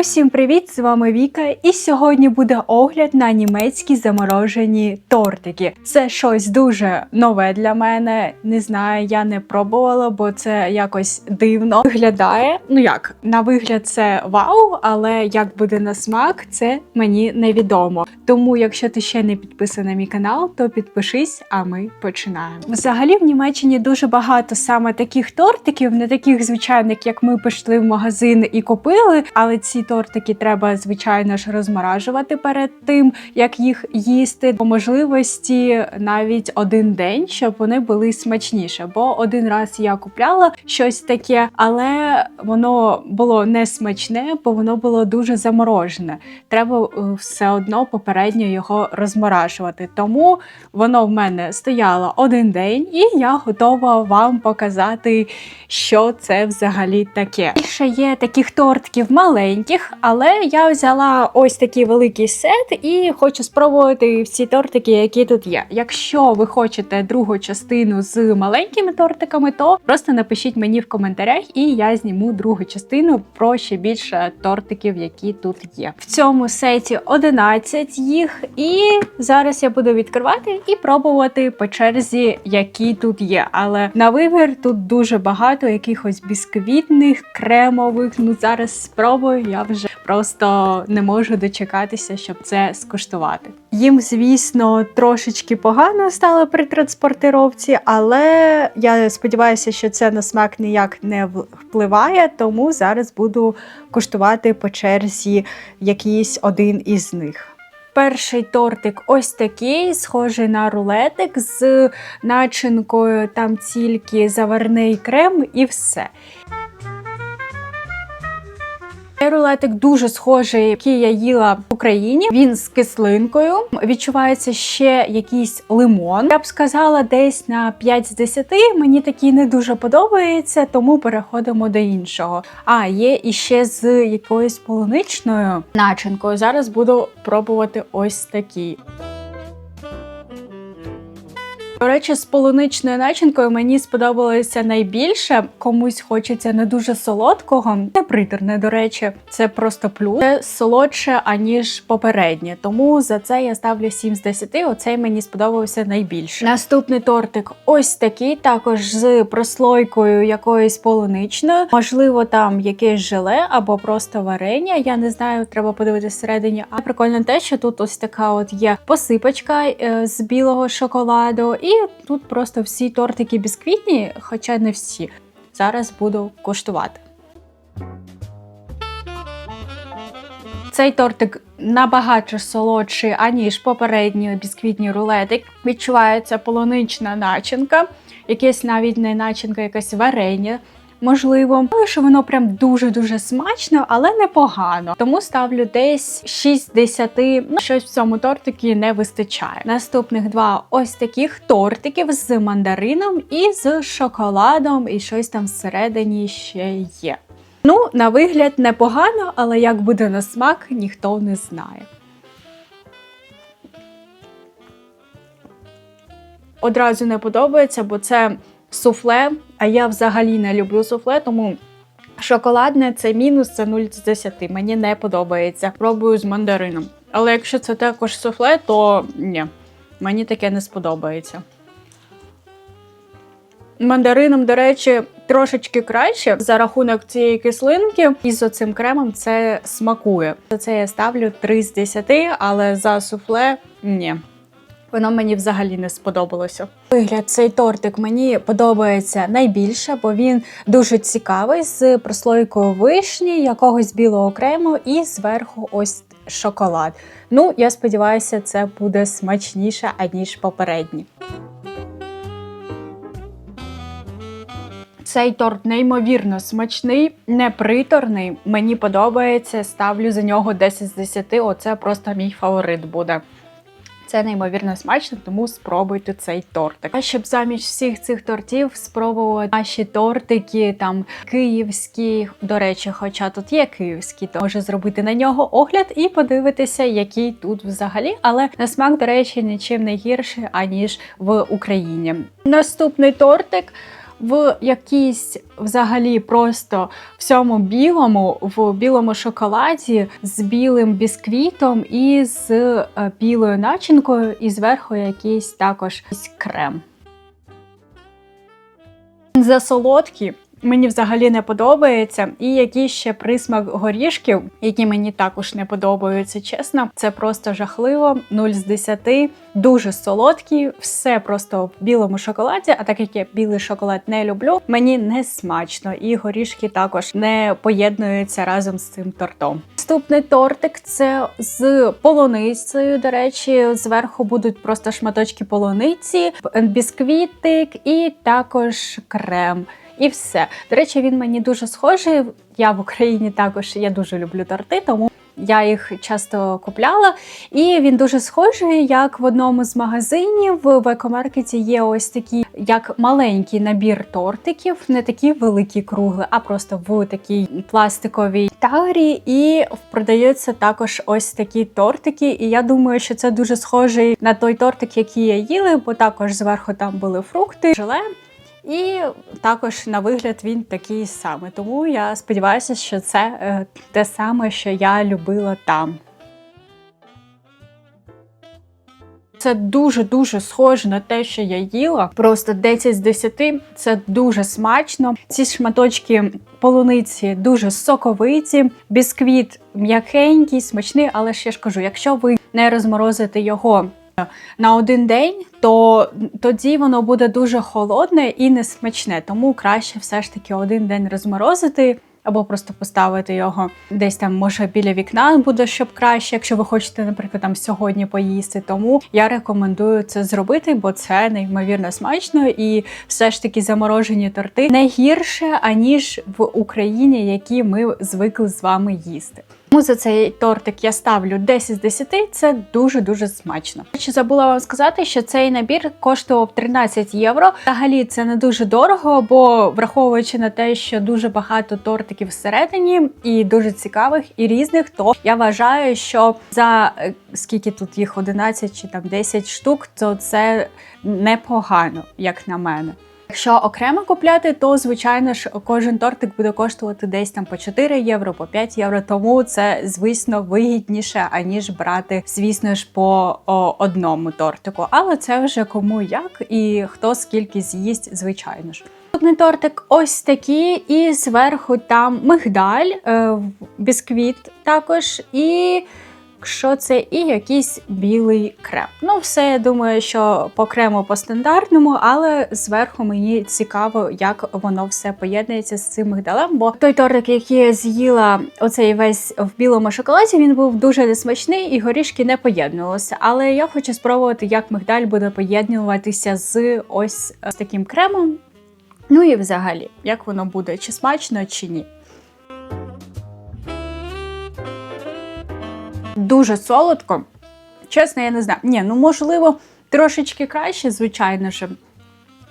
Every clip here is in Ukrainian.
Усім привіт! З вами Віка, і сьогодні буде огляд на німецькі заморожені тортики. Це щось дуже нове для мене. Не знаю, я не пробувала, бо це якось дивно виглядає. Ну як на вигляд, це вау, але як буде на смак, це мені невідомо. Тому, якщо ти ще не підписаний на мій канал, то підпишись, а ми починаємо. Взагалі в Німеччині дуже багато саме таких тортиків, не таких звичайних, як ми пішли в магазин і купили. Але ці тортики треба, звичайно ж, розморажувати перед тим, як їх їсти. По можливості навіть один день, щоб вони були смачніше. Бо один раз я купляла щось таке, але воно було не смачне, бо воно було дуже заморожене. Треба е, все одно попередньо його розморажувати. Тому воно в мене стояло один день, і я готова вам показати, що це взагалі таке. Більше є таких тортків маленьких, але я взяла ось такий великий сет і хочу спробувати всі тортики, які тут є. Якщо ви хочете другу частину з маленькими тортиками, то просто напишіть мені в коментарях, і я зніму другу частину про ще більше тортиків, які тут є. В цьому сеті 11 їх, і зараз я буду відкривати і пробувати по черзі, які тут є. Але на вибір тут дуже багато якихось бісквітних, кремових. Ну зараз спробую. Я просто не можу дочекатися, щоб це скуштувати. Їм, звісно, трошечки погано стало при транспортировці, але я сподіваюся, що це на смак ніяк не впливає, тому зараз буду куштувати по черзі якийсь один із них. Перший тортик ось такий, схожий на рулетик з начинкою, там тільки заварний крем і все. Цей рулетик дуже схожий, який я їла в Україні. Він з кислинкою. Відчувається ще якийсь лимон. Я б сказала, десь на 5 з 10. Мені такий не дуже подобається, тому переходимо до іншого. А є іще з якоюсь полуничною начинкою. Зараз буду пробувати ось такий. До речі, з полуничною начинкою мені сподобалося найбільше. Комусь хочеться не дуже солодкого, не приторне, до речі, це просто плюс. Це солодше, аніж попереднє. Тому за це я ставлю 7 з 10. Оцей мені сподобався найбільше. Наступний тортик ось такий, також з прослойкою якоюсь полуничною. Можливо, там якесь желе або просто варення. Я не знаю, треба подивитися всередині. А прикольно те, що тут ось така от є посипочка е, з білого шоколаду. І тут просто всі тортики бісквітні, хоча не всі. Зараз буду коштувати. Цей тортик набагато солодший, аніж попередні бісквітні рулетик. Відчувається полунична начинка, якась навіть не начинка, якась варення. Можливо, але що воно прям дуже-дуже смачно, але непогано. Тому ставлю десь 6 10. Ну, щось в цьому тортикі не вистачає. Наступних два ось таких тортиків з мандарином і з шоколадом, і щось там всередині ще є. Ну, на вигляд непогано, але як буде на смак, ніхто не знає. Одразу не подобається, бо це суфле, а я взагалі не люблю суфле, тому шоколадне це мінус, це 0 з 10. Мені не подобається. Пробую з мандарином. Але якщо це також суфле, то ні, мені таке не сподобається. Мандарином, до речі, трошечки краще за рахунок цієї кислинки, і з оцим кремом це смакує. За це я ставлю 3 з 10, але за суфле ні. Воно мені взагалі не сподобалося. Вигляд цей тортик мені подобається найбільше, бо він дуже цікавий з прослойкою вишні, якогось білого крему і зверху ось шоколад. Ну, я сподіваюся, це буде смачніше, аніж попередні. Цей торт неймовірно смачний, неприторний. Мені подобається. Ставлю за нього 10 з 10. Оце просто мій фаворит буде. Це неймовірно смачно, тому спробуйте цей тортик. А щоб замість всіх цих тортів спробувати наші тортики, там київські. До речі, хоча тут є київські, то може зробити на нього огляд і подивитися, який тут взагалі. Але на смак, до речі, нічим не гірше, аніж в Україні. Наступний тортик. В якійсь взагалі просто всьому білому, в білому шоколаді з білим бісквітом і з е, білою начинкою, і зверху якийсь також крем. За солодкі мені взагалі не подобається. І якийсь ще присмак горішків, які мені також не подобаються, чесно. Це просто жахливо. 0 з 10. Дуже солодкі, все просто в білому шоколаді. А так як я білий шоколад не люблю, мені не смачно. І горішки також не поєднуються разом з цим тортом. Наступний тортик це з полуницею. До речі, зверху будуть просто шматочки полуниці, бісквітик і також крем. І все. До речі, він мені дуже схожий. Я в Україні також я дуже люблю торти, тому я їх часто купляла. І він дуже схожий, як в одному з магазинів в екомаркеті є ось такий, як маленький набір тортиків, не такі великі кругли, а просто в такій пластиковій тарі. І продаються також ось такі тортики. І я думаю, що це дуже схожий на той тортик, який я їла, бо також зверху там були фрукти, желе. І також на вигляд він такий самий. Тому я сподіваюся, що це е, те саме, що я любила там. Це дуже-дуже схоже на те, що я їла. Просто 10 з 10. Це дуже смачно. Ці шматочки полуниці дуже соковиті, бісквіт м'якенький, смачний, але я ж кажу, якщо ви не розморозите його на один день, то тоді воно буде дуже холодне і несмачне. Тому краще все ж таки один день розморозити. Або просто поставити його десь там, може, біля вікна буде щоб краще, якщо ви хочете, наприклад, там сьогодні поїсти. Тому я рекомендую це зробити, бо це неймовірно смачно і все ж таки заморожені торти не гірше, аніж в Україні, які ми звикли з вами їсти. Тому за цей тортик я ставлю 10 з 10, це дуже-дуже смачно. Чи забула вам сказати, що цей набір коштував 13 євро. Взагалі це не дуже дорого, бо враховуючи на те, що дуже багато тортиків всередині і дуже цікавих і різних, то я вважаю, що за е, скільки тут їх 11 чи там 10 штук, то це непогано, як на мене. Якщо окремо купляти, то звичайно ж кожен тортик буде коштувати десь там по 4 євро, по 5 євро. Тому це, звісно, вигідніше, аніж брати, звісно ж, по о, одному тортику. Але це вже кому як і хто скільки з'їсть, звичайно ж. Наступний тортик ось такий, і зверху там мигдаль, е, бісквіт також і що це і якийсь білий крем. Ну, все, я думаю, що по крему по стандартному, але зверху мені цікаво, як воно все поєднується з цим мигдалем. Бо той тортик, який я з'їла, оцей весь в білому шоколаді, він був дуже несмачний і горішки не поєднувалися. Але я хочу спробувати, як мигдаль буде поєднуватися з ось з таким кремом. Ну і взагалі, як воно буде, чи смачно, чи ні. Дуже солодко. Чесно, я не знаю. Ні, ну можливо, трошечки краще, звичайно ж.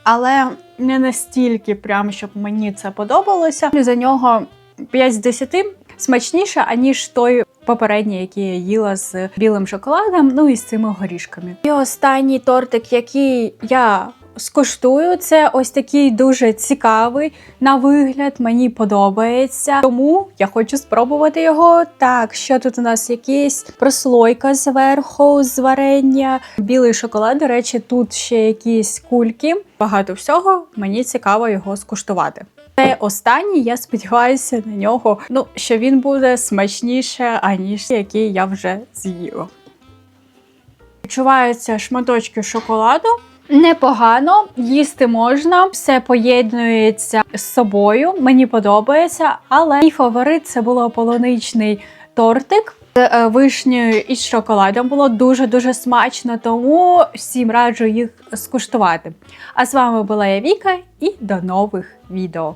Але не настільки, прям, щоб мені це подобалося. За нього 5 з 10 смачніше, аніж той попередній, який я їла з білим шоколадом, ну і з цими горішками. І останній тортик, який я скуштую. Це ось такий дуже цікавий на вигляд, мені подобається. Тому я хочу спробувати його. Так, що тут у нас якийсь прослойка зверху з варення, білий шоколад. До речі, тут ще якісь кульки. Багато всього, мені цікаво його скуштувати. Це останній, я сподіваюся на нього, ну що він буде смачніше, аніж який я вже з'їла. Відчуваються шматочки шоколаду. Непогано, їсти можна, все поєднується з собою. Мені подобається, але мій фаворит це було полуничний тортик з е, вишнею і з шоколадом. Було дуже-дуже смачно, тому всім раджу їх скуштувати. А з вами була я Віка і до нових відео.